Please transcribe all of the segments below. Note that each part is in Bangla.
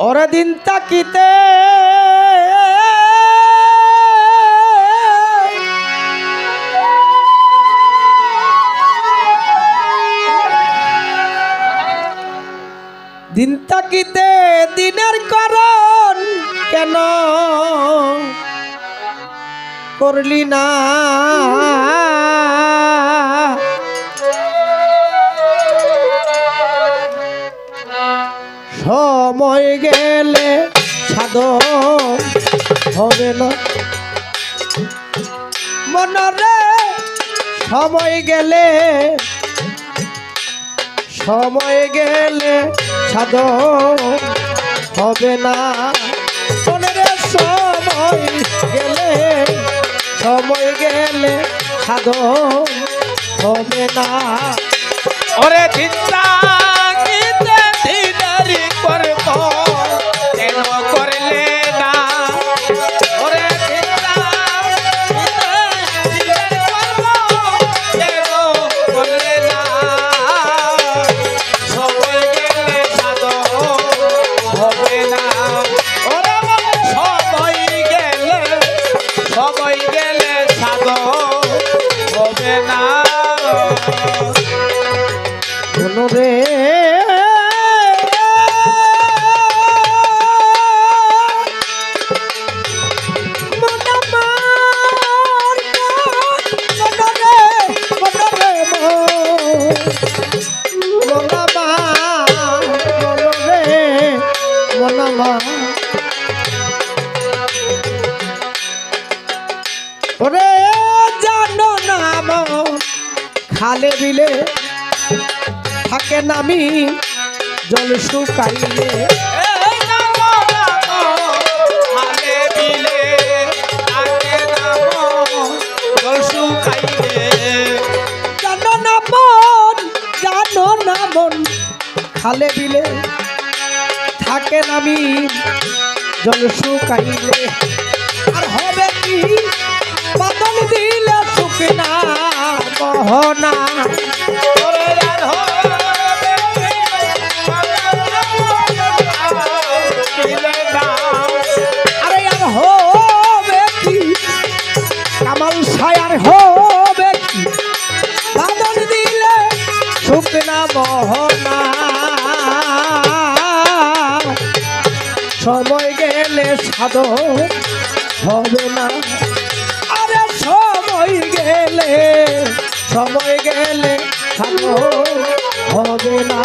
ওরে দিন তাকিতে দিন তাকিতে দিনের করণ কেন করলি না? সময় গেলে সাধন হবে না। মনরে সময় গেলে সময় গেলে সাধন হবে না। মনের সময় গেলে সময় গেলে সাধন হবে না। ওরে চিন্তা না মন জানো না মন খালে বিলে থাকে নামি জল শুকাইলে। আর হবে কি বাদল দিলে শুকনা গহনা আর হবে কি? বাদল দিলে শুকনা বহনা সময় গেলে সাধ হবে না। আরে সময় গেলে সময় গেলে সাধ হবে না।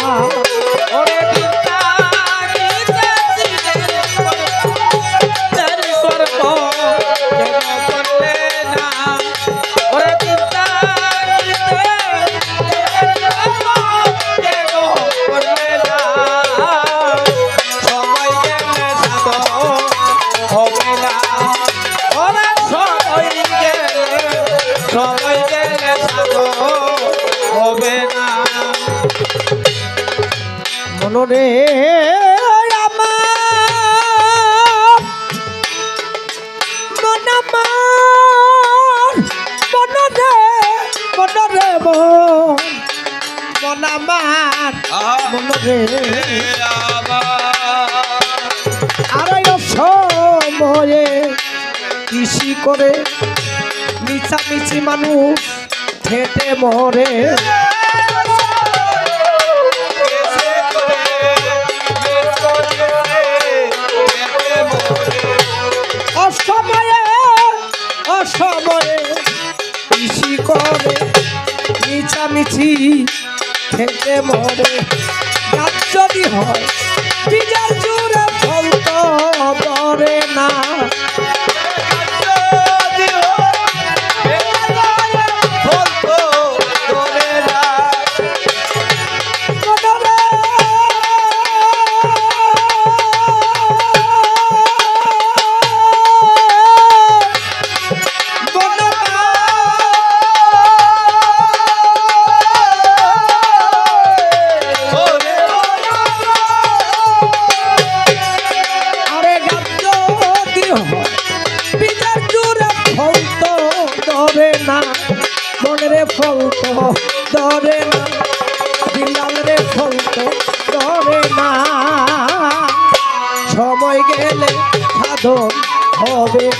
মনরে আমার মন আমার মনরে মনরে মন মন আমার মনরে আর এই সময়ে কৃষি করে মিছামিছি মানুষ খেটে মরে। করে মিছামিছি খেতে মরে। গাছ যদি হয় বিজার জুড়ে ফল তো না।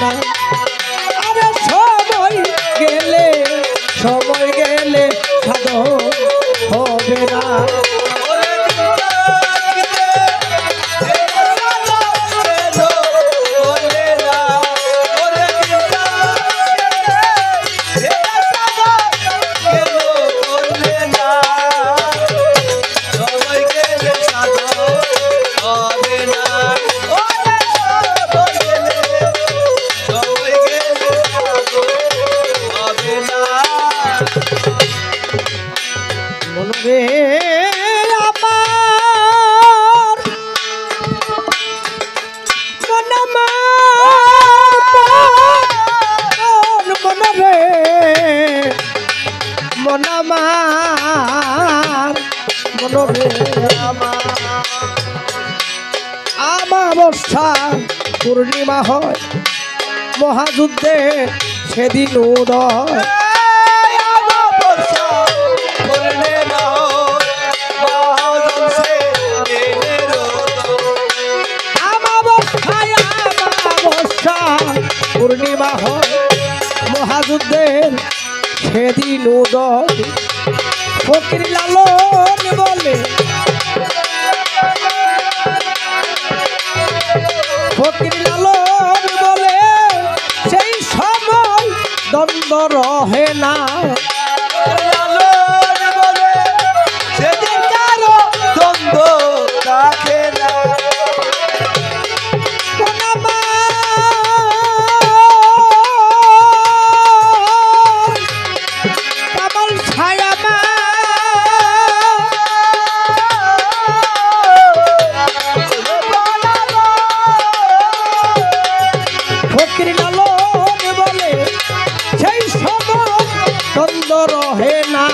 হবে মন আমার মনরে আমাবস্থা পূর্ণিমা হয় মহাযুদ্ধে সেদিন উদয়। পূর্ণিমা হয় মহাযুদ্ধের সেদিন উদয় ফকির লালন বলে ফকির লালন বলে সেই সময় দ্বন্দ্ব রহে না। দ্বন্দ্ব রহে না।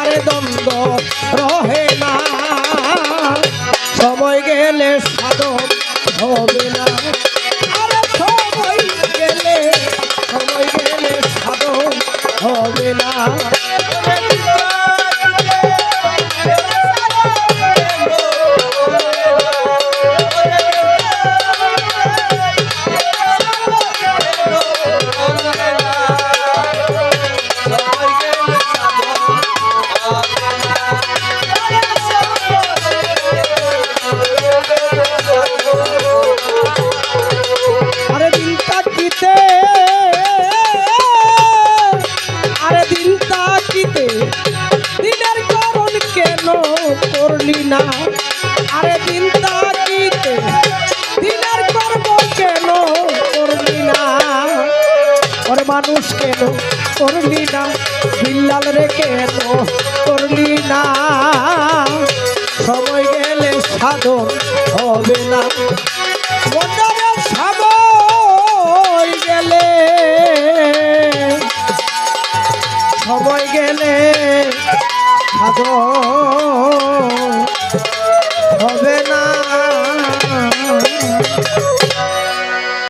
আরে দ্বন্দ্ব কেন করলি না, বিল্লাল রে কেন করলি না। সময় গেলে সাধন হবে না। সময় গেলে সময় গেলে সাধন